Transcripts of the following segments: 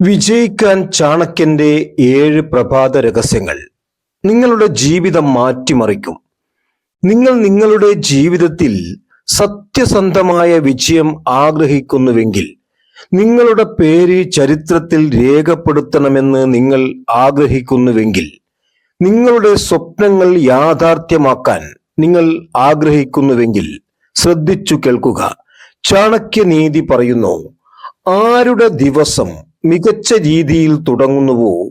വിജയിക്കാൻ ചാണക്യന്റെ ഏഴ് പ്രഭാത രഹസ്യങ്ങൾ. നിങ്ങളുടെ ജീവിതം മാറ്റിമറിക്കും. നിങ്ങൾ നിങ്ങളുടെ ജീവിതത്തിൽ സത്യസന്ധമായ വിജയം ആഗ്രഹിക്കുന്നുവെങ്കിൽ നിങ്ങളുടെ പേര് ചരിത്രത്തിൽ രേഖപ്പെടുത്തണമെന്ന് നിങ്ങൾ ആഗ്രഹിക്കുന്നുവെങ്കിൽ നിങ്ങളുടെ സ്വപ്നങ്ങൾ യാഥാർത്ഥ്യമാക്കാൻ നിങ്ങൾ ആഗ്രഹിക്കുന്നുവെങ്കിൽ ശ്രദ്ധിച്ചു കേൾക്കുക. ചാണക്യനീതി പറയുന്നു ആരുടെ ദിവസം മികച്ച രീതിയിൽ തുടങ്ങുന്നുവോ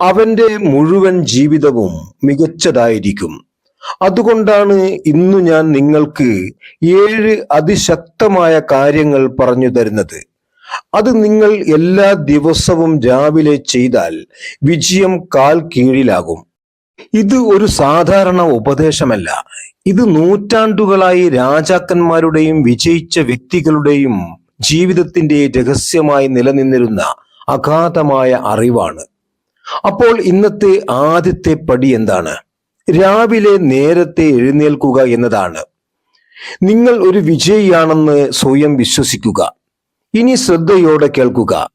അവന്റെ മുഴുവൻ ജീവിതവും മികച്ചതായിരിക്കും. അതുകൊണ്ടാണ് ഇന്നു ഞാൻ നിങ്ങൾക്ക് ഏഴ് അതിശക്തമായ കാര്യങ്ങൾ പറഞ്ഞു തരുന്നത്. അത് നിങ്ങൾ എല്ലാ ദിവസവും രാവിലെ ചെയ്താൽ വിജയം കാൽ കീഴിലാകും. ഇത് ഒരു സാധാരണ ഉപദേശമല്ല. ഇത് നൂറ്റാണ്ടുകളായി രാജാക്കന്മാരുടെയും വിജയിച്ച വ്യക്തികളുടെയും ജീവിതത്തിന്റെ രഹസ്യമായി നിലനിന്നിരുന്ന അഗാധമായ അറിവാണ്. അപ്പോൾ ഇന്നത്തെ ആദ്യത്തെ പടി എന്താണ്? രാവിലെ നേരത്തെ എഴുന്നേൽക്കുക എന്നതാണ്. നിങ്ങൾ ഒരു വിജയിയാണെന്ന് സ്വയം വിശ്വസിക്കുക. ഇനി ശ്രദ്ധയോടെ കേൾക്കുക.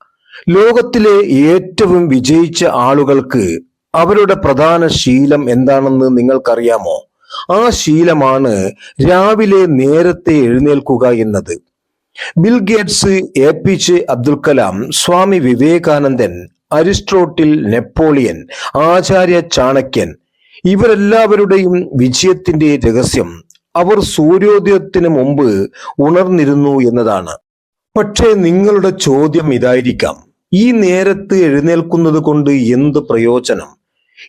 ലോകത്തിലെ ഏറ്റവും വിജയിച്ച ആളുകൾക്ക് അവരുടെ പ്രധാന ശീലം എന്താണെന്ന് നിങ്ങൾക്കറിയാമോ? ആ ശീലമാണ് രാവിലെ നേരത്തെ എഴുന്നേൽക്കുക എന്നത്. Bill Gates A P J Abdul Kalam Swami Vivekanandan Aristotle Napoleon Acharya ചാണക്യൻ ഇവരെല്ലാവരുടെയും വിജയത്തിന്റെ രഹസ്യം അവർ സൂര്യോദയത്തിന് മുമ്പ് ഉണർന്നിരുന്നു എന്നതാണ്. പക്ഷേ നിങ്ങളുടെ ചോദ്യം ഇതായിരിക്കാം. ഈ നേരത്ത് എഴുന്നേൽക്കുന്നത് കൊണ്ട് എന്ത് പ്രയോജനം?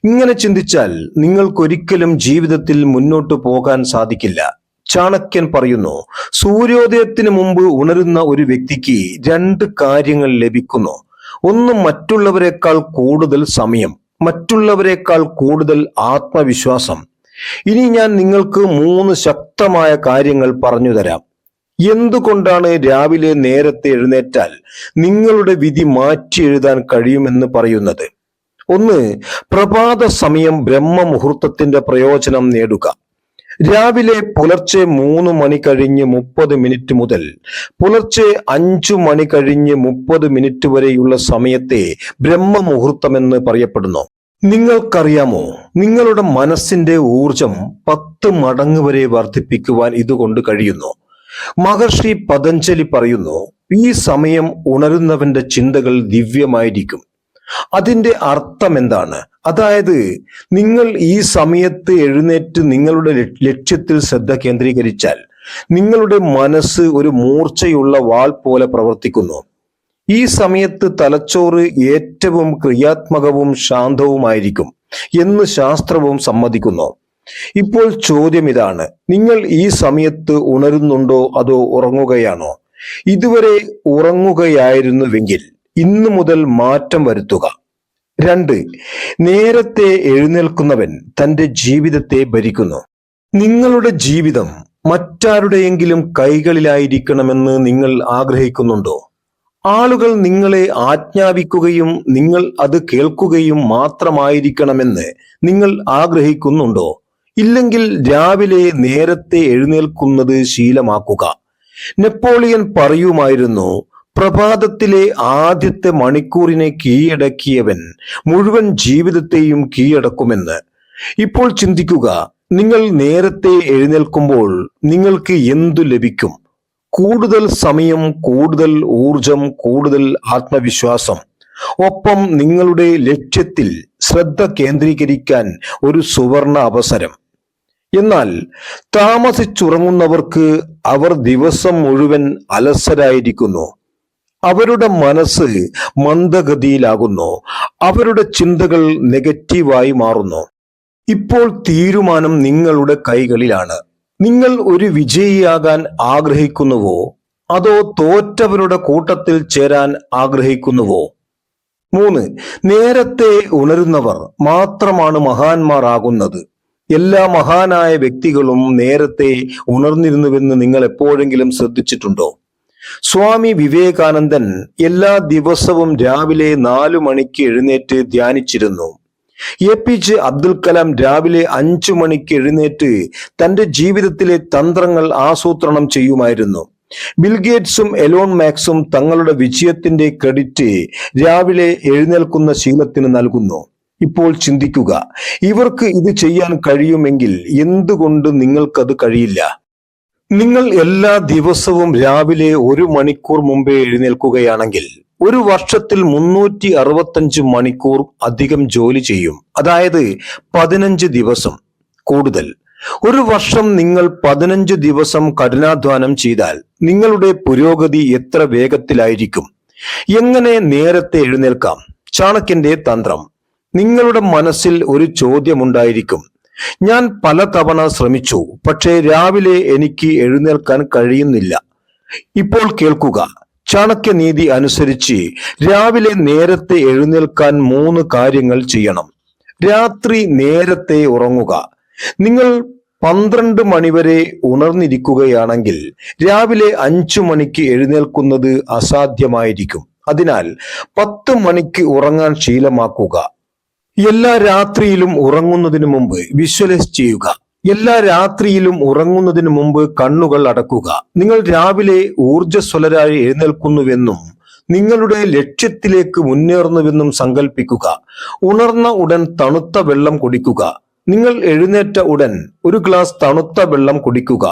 ഇങ്ങനെ ചിന്തിച്ചാൽ നിങ്ങൾക്കൊരിക്കലും ജീവിതത്തിൽ മുന്നോട്ട് പോകാൻ സാധിക്കില്ല. ചാണക്യൻ പറയുന്നു സൂര്യോദയത്തിന് മുമ്പ് ഉണരുന്ന ഒരു വ്യക്തിക്ക് രണ്ട് കാര്യങ്ങൾ ലഭിക്കുന്നു. ഒന്ന് മറ്റുള്ളവരെക്കാൾ കൂടുതൽ സമയം മറ്റുള്ളവരെക്കാൾ കൂടുതൽ ആത്മവിശ്വാസം. ഇനി ഞാൻ നിങ്ങൾക്ക് മൂന്ന് ശക്തമായ കാര്യങ്ങൾ പറഞ്ഞു തരാം. എന്തുകൊണ്ടാണ് രാവിലെ നേരത്തെ എഴുന്നേറ്റാൽ നിങ്ങളുടെ വിധി മാറ്റി എഴുതാൻ കഴിയുമെന്ന് പറയുന്നത്? ഒന്ന് പ്രഭാത സമയം ബ്രഹ്മമുഹൂർത്തത്തിന്റെ പ്രയോജനം നേടുക. രാവിലെ പുലർച്ചെ മൂന്ന് മണി കഴിഞ്ഞ് മുപ്പത് മിനിറ്റ് മുതൽ പുലർച്ചെ അഞ്ചു മണി കഴിഞ്ഞ് മുപ്പത് മിനിറ്റ് വരെയുള്ള സമയത്തെ ബ്രഹ്മമുഹൂർത്തമെന്ന് പറയപ്പെടുന്നു. നിങ്ങൾക്കറിയാമോ? നിങ്ങളുടെ മനസ്സിന്റെ ഊർജം പത്ത് മടങ്ങ് വരെ വർദ്ധിപ്പിക്കുവാൻ ഇതുകൊണ്ട് കഴിയുന്നു. മഹർഷി പതഞ്ജലി പറയുന്നു ഈ സമയം ഉണരുന്നവന്റെ ചിന്തകൾ ദിവ്യമായിരിക്കും. അതിന്റെ അർത്ഥം എന്താണ് അതായത് നിങ്ങൾ ഈ സമയത്ത് എഴുന്നേറ്റ് നിങ്ങളുടെ ലക്ഷ്യത്തിൽ ശ്രദ്ധ കേന്ദ്രീകരിച്ചാൽ നിങ്ങളുടെ മനസ്സ് ഒരു മൂർച്ചയുള്ള വാൾ പോലെ പ്രവർത്തിക്കുന്നു. ഈ സമയത്ത് തലച്ചോറ് ഏറ്റവും ക്രിയാത്മകവും ശാന്തവുമായിരിക്കും എന്ന് ശാസ്ത്രവും സമ്മതിക്കുന്നു. ഇപ്പോൾ ചോദ്യം ഇതാണ്. നിങ്ങൾ ഈ സമയത്ത് ഉണരുന്നുണ്ടോ അതോ ഉറങ്ങുകയാണോ? ഇതുവരെ ഉറങ്ങുകയായിരുന്നുവെങ്കിൽ ഇന്നു മുതൽ മാറ്റം വരുത്തുക. രണ്ട് നേരത്തെ എഴുന്നേൽക്കുന്നവൻ തന്റെ ജീവിതത്തെ ഭരിക്കുന്നു. നിങ്ങളുടെ ജീവിതം മറ്റാരുടെയെങ്കിലും കൈകളിലായിരിക്കണമെന്ന് നിങ്ങൾ ആഗ്രഹിക്കുന്നുണ്ടോ? ആളുകൾ നിങ്ങളെ ആജ്ഞാപിക്കുകയും നിങ്ങൾ അത് കേൾക്കുകയും മാത്രമായിരിക്കണമെന്ന് നിങ്ങൾ ആഗ്രഹിക്കുന്നുണ്ടോ? ഇല്ലെങ്കിൽ രാവിലെ നേരത്തെ എഴുന്നേൽക്കുന്നത് ശീലമാക്കുക. നെപ്പോളിയൻ പറയുമായിരുന്നു പ്രഭാതത്തിലെ ആദ്യത്തെ മണിക്കൂറിനെ കീഴടക്കിയവൻ മുഴുവൻ ജീവിതത്തെയും കീഴടക്കുമെന്ന്. ഇപ്പോൾ ചിന്തിക്കുക നിങ്ങൾ നേരത്തെ എഴുന്നേൽക്കുമ്പോൾ നിങ്ങൾക്ക് എന്തു ലഭിക്കും? കൂടുതൽ സമയം കൂടുതൽ ഊർജം കൂടുതൽ ആത്മവിശ്വാസം. ഒപ്പം നിങ്ങളുടെ ലക്ഷ്യത്തിൽ ശ്രദ്ധ കേന്ദ്രീകരിക്കാൻ ഒരു സുവർണ അവസരം. എന്നാൽ താമസിച്ചുറങ്ങുന്നവർക്ക് അവർ ദിവസം മുഴുവൻ അലസരായിരിക്കുന്നു. അവരുടെ മനസ്സ് മന്ദഗതിയിലാകുന്നു. അവരുടെ ചിന്തകൾ നെഗറ്റീവായി മാറുന്നു. ഇപ്പോൾ തീരുമാനം നിങ്ങളുടെ കൈകളിലാണ്. നിങ്ങൾ ഒരു വിജയിയാകാൻ ആഗ്രഹിക്കുന്നുവോ? അതോ തോറ്റവരുടെ കൂട്ടത്തിൽ ചേരാൻ ആഗ്രഹിക്കുന്നുവോ? മൂന്ന് നേരത്തെ ഉണരുന്നവർ മാത്രമാണ് മഹാന്മാരാകുന്നത്. എല്ലാ മഹാനായ വ്യക്തികളും നേരത്തെ ഉണർന്നിരുന്നുവെന്ന് നിങ്ങൾ എപ്പോഴെങ്കിലും ശ്രദ്ധിച്ചിട്ടുണ്ടോ? സ്വാമി വിവേകാനന്ദൻ എല്ലാ ദിവസവും രാവിലെ നാലു മണിക്ക് എഴുന്നേറ്റ് ധ്യാനിച്ചിരുന്നു. A P J Abdul Kalam രാവിലെ അഞ്ചു മണിക്ക് എഴുന്നേറ്റ് തന്റെ ജീവിതത്തിലെ തന്ത്രങ്ങൾ ആസൂത്രണം ചെയ്യുമായിരുന്നു. ബിൽഗേറ്റ്സും എലോൺ മാക്സും തങ്ങളുടെ വിജയത്തിന്റെ ക്രെഡിറ്റ് രാവിലെ എഴുന്നേൽക്കുന്ന ശീലത്തിന് നൽകുന്നു. ഇപ്പോൾ ചിന്തിക്കുക ഇവർക്ക് ഇത് ചെയ്യാൻ കഴിയുമെങ്കിൽ എന്തുകൊണ്ട് നിങ്ങൾക്കത് കഴിയില്ല? നിങ്ങൾ എല്ലാ ദിവസവും രാവിലെ ഒരു മണിക്കൂർ മുമ്പേ എഴുന്നേൽക്കുകയാണെങ്കിൽ ഒരു വർഷത്തിൽ മുന്നൂറ്റി അറുപത്തഞ്ച് മണിക്കൂർ അധികം ജോലി ചെയ്യും. അതായത് പതിനഞ്ച് ദിവസം കൂടുതൽ. ഒരു വർഷം നിങ്ങൾ പതിനഞ്ച് ദിവസം കഠിനാധ്വാനം ചെയ്താൽ നിങ്ങളുടെ പുരോഗതി എത്ര വേഗത്തിലായിരിക്കും? എങ്ങനെ നേരത്തെ എഴുന്നേൽക്കാം? ചാണക്യന്റെ തന്ത്രം. നിങ്ങളുടെ മനസ്സിൽ ഒരു ചോദ്യമുണ്ടായിരിക്കും. ഞാൻ പലതവണ ശ്രമിച്ചു പക്ഷേ രാവിലെ എനിക്ക് എഴുന്നേൽക്കാൻ കഴിയുന്നില്ല. ഇപ്പോൾ കേൾക്കുക ചാണക്യനീതി അനുസരിച്ച് രാവിലെ നേരത്തെ എഴുന്നേൽക്കാൻ മൂന്ന് കാര്യങ്ങൾ ചെയ്യണം. രാത്രി നേരത്തെ ഉറങ്ങുക. നിങ്ങൾ പന്ത്രണ്ട് മണിവരെ ഉണർന്നിരിക്കുകയാണെങ്കിൽ രാവിലെ അഞ്ചു മണിക്ക് എഴുന്നേൽക്കുന്നത് അസാധ്യമായിരിക്കും. അതിനാൽ പത്ത് മണിക്ക് ഉറങ്ങാൻ ശീലമാക്കുക. എല്ലാ രാത്രിയിലും ഉറങ്ങുന്നതിന് മുമ്പ് വിഷ്വലൈസ് ചെയ്യുക. എല്ലാ രാത്രിയിലും ഉറങ്ങുന്നതിന് മുമ്പ് കണ്ണുകൾ അടക്കുക. നിങ്ങൾ രാവിലെ ഊർജസ്വലരായി എഴുന്നേൽക്കുന്നുവെന്നും നിങ്ങളുടെ ലക്ഷ്യത്തിലേക്ക് മുന്നേറുന്നുവെന്നും സങ്കല്പിക്കുക ഉണർന്ന ഉടൻ തണുത്ത വെള്ളം കുടിക്കുക. നിങ്ങൾ എഴുന്നേറ്റ ഉടൻ ഒരു ഗ്ലാസ് തണുത്ത വെള്ളം കുടിക്കുക.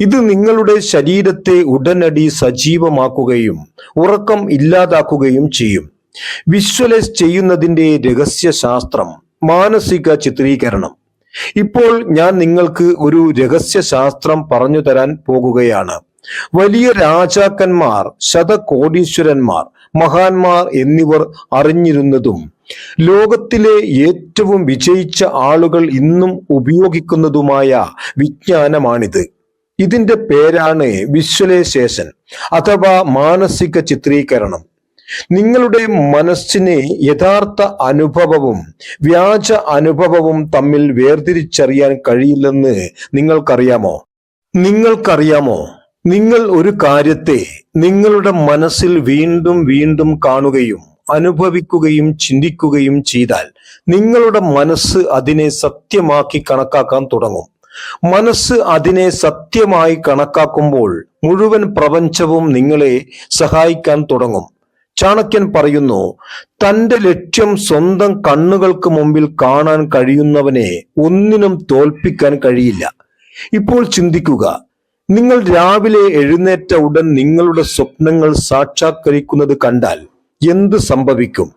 ഇത് നിങ്ങളുടെ ശരീരത്തെ ഉടനടി സജീവമാക്കുകയും ഉറക്കം ഇല്ലാതാക്കുകയും ചെയ്യും. വിഷ്വലൈസ് ചെയ്യുന്നതിന്റെ രഹസ്യശാസ്ത്രം മാനസിക ചിത്രീകരണം. ഇപ്പോൾ ഞാൻ നിങ്ങൾക്ക് ഒരു രഹസ്യശാസ്ത്രം പറഞ്ഞു തരാൻ പോകുകയാണ്. വലിയ രാജാക്കന്മാർ ശതകോടീശ്വരന്മാർ മഹാന്മാർ എന്നിവർ അറിഞ്ഞിരുന്നതും ലോകത്തിലെ ഏറ്റവും വിജയിച്ച ആളുകൾ ഇന്നും ഉപയോഗിക്കുന്നതുമായ വിജ്ഞാനമാണിത്. ഇതിന്റെ പേരാണ് വിഷ്വലൈസേഷൻ അഥവാ മാനസിക ചിത്രീകരണം. നിങ്ങളുടെ മനസ്സിനെ യഥാർത്ഥ അനുഭവവും വ്യാജ അനുഭവവും തമ്മിൽ വേർതിരിച്ചറിയാൻ കഴിയില്ലെന്ന് നിങ്ങൾക്കറിയാമോ? നിങ്ങൾക്കറിയാമോ? നിങ്ങൾ ഒരു കാര്യത്തെ നിങ്ങളുടെ മനസ്സിൽ വീണ്ടും വീണ്ടും കാണുകയും അനുഭവിക്കുകയും ചിന്തിക്കുകയും ചെയ്താൽ നിങ്ങളുടെ മനസ്സ് അതിനെ സത്യമാക്കി കണക്കാക്കാൻ തുടങ്ങും. മനസ്സ് അതിനെ സത്യമായി കണക്കാക്കുമ്പോൾ മുഴുവൻ പ്രപഞ്ചവും നിങ്ങളെ സഹായിക്കാൻ തുടങ്ങും. ചാണക്യൻ പറയുന്നു തന്റെ ലക്ഷ്യം സ്വന്തം കണ്ണുകൾക്ക് മുമ്പിൽ കാണാൻ കഴിയുന്നവനെ ഒന്നിനും തോൽപ്പിക്കാൻ കഴിയില്ല. ഇപ്പോൾ ചിന്തിക്കുക നിങ്ങൾ രാവിലെ എഴുന്നേറ്റ ഉടൻ നിങ്ങളുടെ സ്വപ്നങ്ങൾ സാക്ഷാത്കരിക്കുന്നത് കണ്ടാൽ എന്ത് സംഭവിക്കും?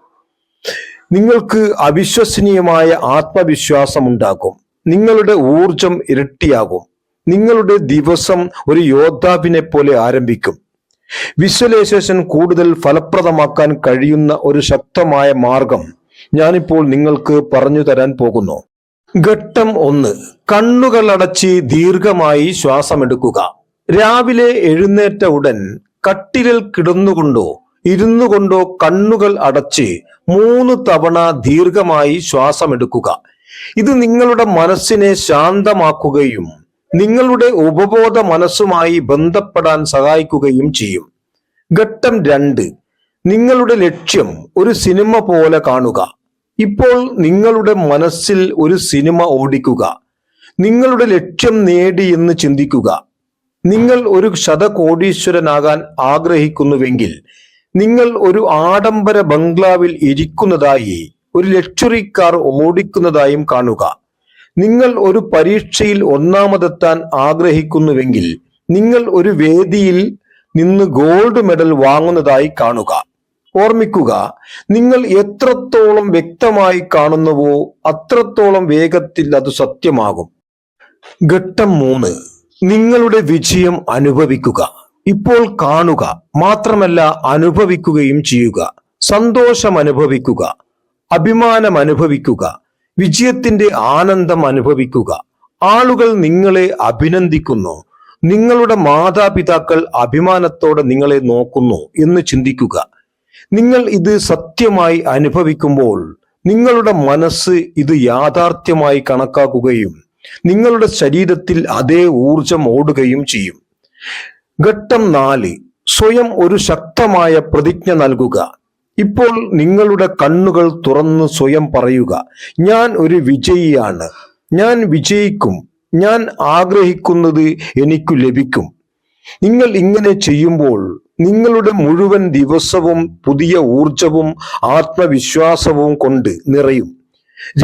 നിങ്ങൾക്ക് അവിശ്വസനീയമായ ആത്മവിശ്വാസം ഉണ്ടാകും. നിങ്ങളുടെ ഊർജം ഇരട്ടിയാകും. നിങ്ങളുടെ ദിവസം ഒരു യോദ്ധാവിനെ പോലെ ആരംഭിക്കും. വിഷ്വലൈസേഷൻ കൂടുതൽ ഫലപ്രദമാക്കാൻ കഴിയുന്ന ഒരു ശക്തമായ മാർഗം ഞാനിപ്പോൾ നിങ്ങൾക്ക് പറഞ്ഞു തരാൻ പോകുന്നു. ഘട്ടം ഒന്ന് കണ്ണുകൾ അടച്ച് ദീർഘമായി ശ്വാസമെടുക്കുക. രാവിലെ എഴുന്നേറ്റ ഉടൻ കട്ടിലിൽ കിടന്നുകൊണ്ടോ ഇരുന്നു കൊണ്ടോ കണ്ണുകൾ അടച്ച് മൂന്ന് തവണ ദീർഘമായി ശ്വാസമെടുക്കുക. ഇത് നിങ്ങളുടെ മനസ്സിനെ ശാന്തമാക്കുകയും നിങ്ങളുടെ ഉപബോധ മനസ്സുമായി ബന്ധപ്പെടാൻ സഹായിക്കുകയും ചെയ്യും. ഘട്ടം രണ്ട്. നിങ്ങളുടെ ലക്ഷ്യം ഒരു സിനിമ പോലെ കാണുക. ഇപ്പോൾ നിങ്ങളുടെ മനസ്സിൽ ഒരു സിനിമ ഓടിക്കുക. നിങ്ങളുടെ ലക്ഷ്യം നേടി എന്ന് ചിന്തിക്കുക. നിങ്ങൾ ഒരു ശതകോടീശ്വരനാകാൻ ആഗ്രഹിക്കുന്നുവെങ്കിൽ നിങ്ങൾ ഒരു ആഡംബര ബംഗ്ലാവിൽ ഇരിക്കുന്നതായി ഒരു ലക്ഷറി കാർ ഓടിക്കുന്നതായും കാണുക. നിങ്ങൾ ഒരു പരീക്ഷയിൽ ഒന്നാമതെത്താൻ ആഗ്രഹിക്കുന്നുവെങ്കിൽ നിങ്ങൾ ഒരു വേദിയിൽ നിന്ന് ഗോൾഡ് മെഡൽ വാങ്ങുന്നതായി കാണുക. ഓർമ്മിക്കുക നിങ്ങൾ എത്രത്തോളം വ്യക്തമായി കാണുന്നുവോ അത്രത്തോളം വേഗത്തിൽ അത് സത്യമാകും. ഘട്ടം മൂന്ന് നിങ്ങളുടെ വിജയം അനുഭവിക്കുക. ഇപ്പോൾ കാണുക മാത്രമല്ല അനുഭവിക്കുകയും ചെയ്യുക. സന്തോഷം അനുഭവിക്കുക അഭിമാനം അനുഭവിക്കുക വിജയത്തിന്റെ ആനന്ദം അനുഭവിക്കുക. ആളുകൾ നിങ്ങളെ അഭിനന്ദിക്കുന്നു. നിങ്ങളുടെ മാതാപിതാക്കൾ അഭിമാനത്തോടെ നിങ്ങളെ നോക്കുന്നു എന്ന് ചിന്തിക്കുക. നിങ്ങൾ ഇത് സത്യമായി അനുഭവിക്കുമ്പോൾ നിങ്ങളുടെ മനസ്സ് ഇത് യാഥാർത്ഥ്യമായി കണക്കാക്കുകയും നിങ്ങളുടെ ശരീരത്തിൽ അതേ ഊർജം ഓടുകയും ചെയ്യും. ഘട്ടം നാല്. സ്വയം ഒരു ശക്തമായ പ്രതിജ്ഞ നൽകുക. ഇപ്പോൾ നിങ്ങളുടെ കണ്ണുകൾ തുറന്ന് സ്വയം പറയുക ഞാൻ ഒരു വിജയിയാണ്. ഞാൻ വിജയിക്കും. ഞാൻ ആഗ്രഹിക്കുന്നത് എനിക്കു ലഭിക്കും. നിങ്ങൾ ഇങ്ങനെ ചെയ്യുമ്പോൾ നിങ്ങളുടെ മുഴുവൻ ദിവസവും പുതിയ ഊർജവും ആത്മവിശ്വാസവും കൊണ്ട് നിറയും.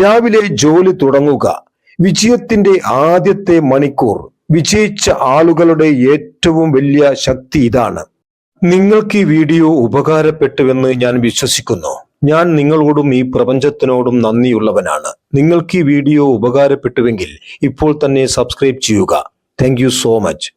രാവിലെ ജോലി തുടങ്ങുക. വിജയത്തിന്റെ ആദ്യത്തെ മണിക്കൂർ വിജയിച്ച ആളുകളുടെ ഏറ്റവും വലിയ ശക്തി ഇതാണ്. നിങ്ങൾക്ക് ഈ വീഡിയോ ഉപകാരപ്പെട്ടുവെന്ന് ഞാൻ വിശ്വസിക്കുന്നു. ഞാൻ നിങ്ങളോടും ഈ പ്രപഞ്ചത്തിനോടും നന്ദിയുള്ളവനാണ്. നിങ്ങൾക്ക് ഈ വീഡിയോ ഉപകാരപ്പെട്ടുവെങ്കിൽ ഇപ്പോൾ തന്നെ സബ്സ്ക്രൈബ് ചെയ്യുക. Thank so much